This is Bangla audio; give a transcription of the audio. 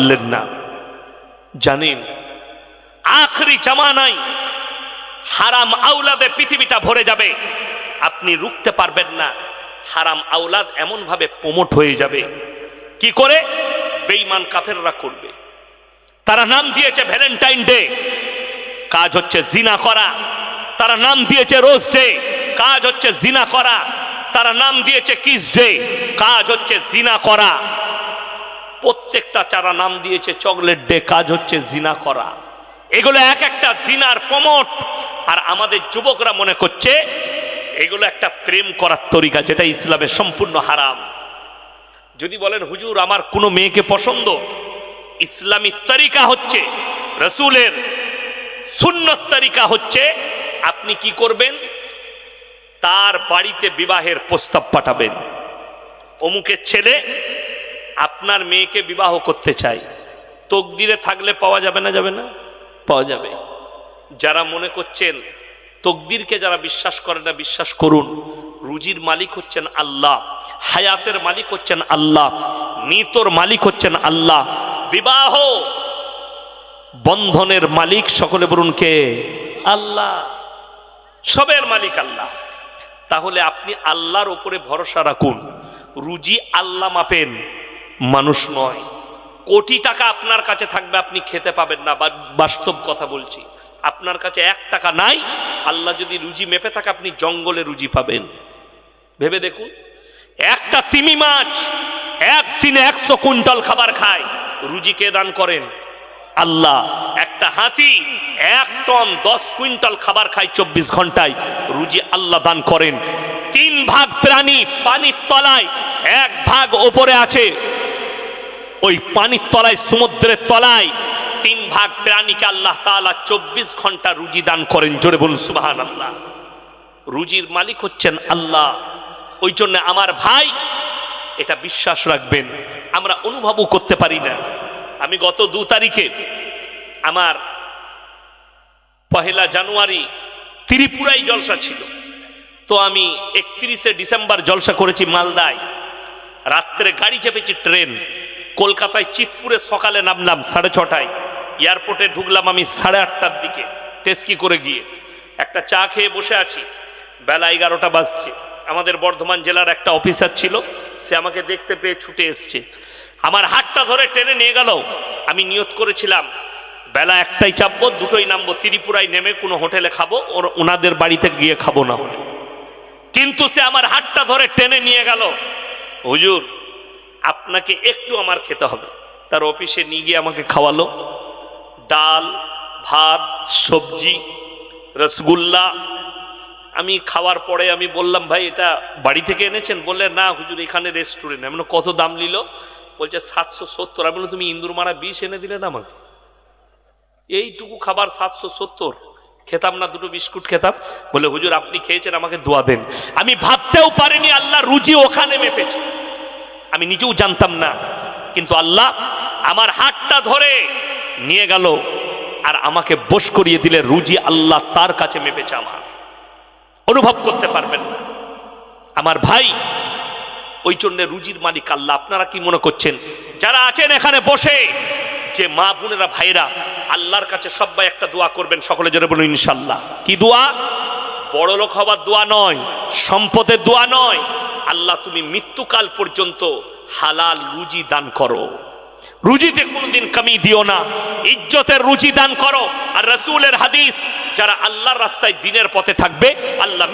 পারলেন না। জানেন, আখরি জামানায় হারাম আউলাদে পৃথিবীটা ভরে যাবে। আপনি রুখতে পারবেন না। হারাম আউলাদ এমন ভাবে প্রমোট হয়ে যাবে। কি করে? বেঈমান কাফেররা করবে। তারা নাম দিয়েছে ভ্যালেন্টাইন ডে। কাজ হচ্ছে জিনা করা। তারা নাম দিয়েছে রোজ ডে। কাজ হচ্ছে জিনা করা। তারা নাম দিয়েছে কিস ডে। কাজ হচ্ছে জিনা করা। প্রত্যেকটা চারা নাম দিয়েছে, চকলেট ডে, কাজ হচ্ছে জিনা করা। এগুলো এক একটা জিনার প্রমোট। আর আমাদের যুবকরা মনে করছে, এগুলো একটা প্রেম করার তরিকা, যেটা ইসলামের সম্পূর্ণ হারাম। যদি বলেন, হুজুর, আমার কোনো মেয়েকে পছন্দ? ইসলামী তরিকা হচ্ছে, রসুলের সুন্নত তরিকা হচ্ছে, আপনি কি করবেন? তার বাড়িতে বিবাহের প্রস্তাব পাঠাবেন। অমুকের ছেলে আপনার মেয়েকে বিবাহ করতে চাই, তকদিরে থাকলে পাওয়া যাবে না যাবে না? পাওয়া যাবে। যারা মনে করছেন তকদিরকে যারা বিশ্বাস করে না, বিশ্বাস করুন, রুজির মালিক হচ্ছেন আল্লাহ, হায়াতের মালিক হচ্ছেন আল্লাহ, মৃতর মালিক হচ্ছেন আল্লাহ, বিবাহ বন্ধনের মালিক সকলে বলুন কে? আল্লাহ। সবের মালিক আল্লাহ। তাহলে আপনি আল্লাহর ওপরে ভরসা রাখুন, রুজি আল্লাহ মাপেন মানুষ নয়। কোটি টাকা আপনার কাছে থাকবে, আপনি খেতে পাবেন না। বাস্তব কথা বলছি, আপনার কাছে এক টাকা নাই, আল্লাহ যদি রুজি মেপে থাকে, আপনি জঙ্গলে রুজি পাবেন। ভেবে দেখুন, একটা তিমি মাছ একদিনে একশো কুইন্টাল খাবার খায়। রুজি কে দান করেন? আল্লাহ। একটা হাতি এক টন দশ কুইন্টাল খাবার খায় চব্বিশ ঘন্টায়। রুজি আল্লাহ দান করেন। তিন ভাগ প্রাণী পানির তলায়, এক ভাগ ওপরে আছে। ওই পানির তলায়, সমুদ্রের তলায় তিন ভাগ প্রাণীকে আল্লাহ তাআলা চব্বিশ ঘণ্টা রুজি দান করেন। জোরে বলুন সুবাহান আল্লাহ রুজির মালিক হচ্ছেন আল্লাহ। ওই জন্য আমার ভাই, এটা বিশ্বাস রাখবেন, আমরা অনুভবও করতে পারি না। আমি গত দু তারিখে আমার পহেলা জানুয়ারি ত্রিপুরায় জলসা ছিল। তো আমি একত্রিশে ডিসেম্বর জলসা করেছি মালদায়। রাত্রে গাড়ি চেপেছি ট্রেন। কলকাতায় চিতপুরে সকালে নামলাম সাড়ে ছটায়। এয়ারপোর্টে ঢুকলাম আমি সাড়ে আটটার দিকে, টেস্কি করে গিয়ে। একটা চা খেয়ে বসে আছি। বেলা এগারোটা বাজছে। আমাদের বর্ধমান জেলার একটা অফিসার ছিল, সে আমাকে দেখতে পেয়ে ছুটে এসছে। আমার হাতটা ধরে টেনে নিয়ে গেল। আমি নিয়ত করেছিলাম, বেলা একটাই চাপবো, দুটোই নামবো, ত্রিপুরায় নেমে কোনো হোটেলে খাব, ওর ওনাদের বাড়িতে গিয়ে খাব না কিন্তু সে আমার হাতটা ধরে টেনে নিয়ে গেল। হুজুর আপনাকে একটু আমার খেতে হবে। তার অফিসে নিয়ে গিয়ে আমাকে খাওয়ালো। ডাল, ভাত, সবজি, রসগুল্লা। আমি খাওয়ার পরে আমি বললাম, ভাই, এটা বাড়ি থেকে এনেছেন? বললে, না, হুজুর, এখানে রেস্টুরেন্ট আমি কত দাম নিল? বলছে, সাতশো সত্তর। আমি তুমি ইন্দুরমারা বিষ এনে দিলে না আমাকে? এইটুকু খাবার সাতশো সত্তর। খেতাম না, দুটো বিস্কুট খেতাম। বলে হুজুর, আপনি খেয়েছেন, আমাকে দোয়া দেন। আমি ভাবতেও পারিনি, আল্লাহ রুজি ওখানে মেপেছে। আমি নিজেও জানতাম না। কিন্তু আল্লাহ আমার হাতটা ধরে নিয়ে গেল আর আমাকে বস করিয়ে দিলে রুজি আল্লাহ তার কাছে মেপেছে আমার। অনুভব করতে পারবেন না। আমার ভাই, ওই জন্য রুজির মালিক আল্লাহ। আপনারা কি মনে করছেন? যারা আছেন এখানে বসে, যে মা বোনেরা ভাইরা আল্লাহর কাছে সবাই একটা দোয়া করবেন, সকলে জোরে বলুন ইনশাল্লাহ কি দোয়া? বড় লোক হবার দোয়া নয়, সম্পদের দোয়া নয়। আল্লাহ, তুমি মৃত্যুকাল পর্যন্ত হালাল রুজি দান করো। রুজিতে কোনোদিন কামি দিও না। ইজ্জতের রুজি দান করো। আর রসুলের হাদিস, যারা আল্লাহর রাস্তায় দিনের পথে থাকবে, আল্লাহ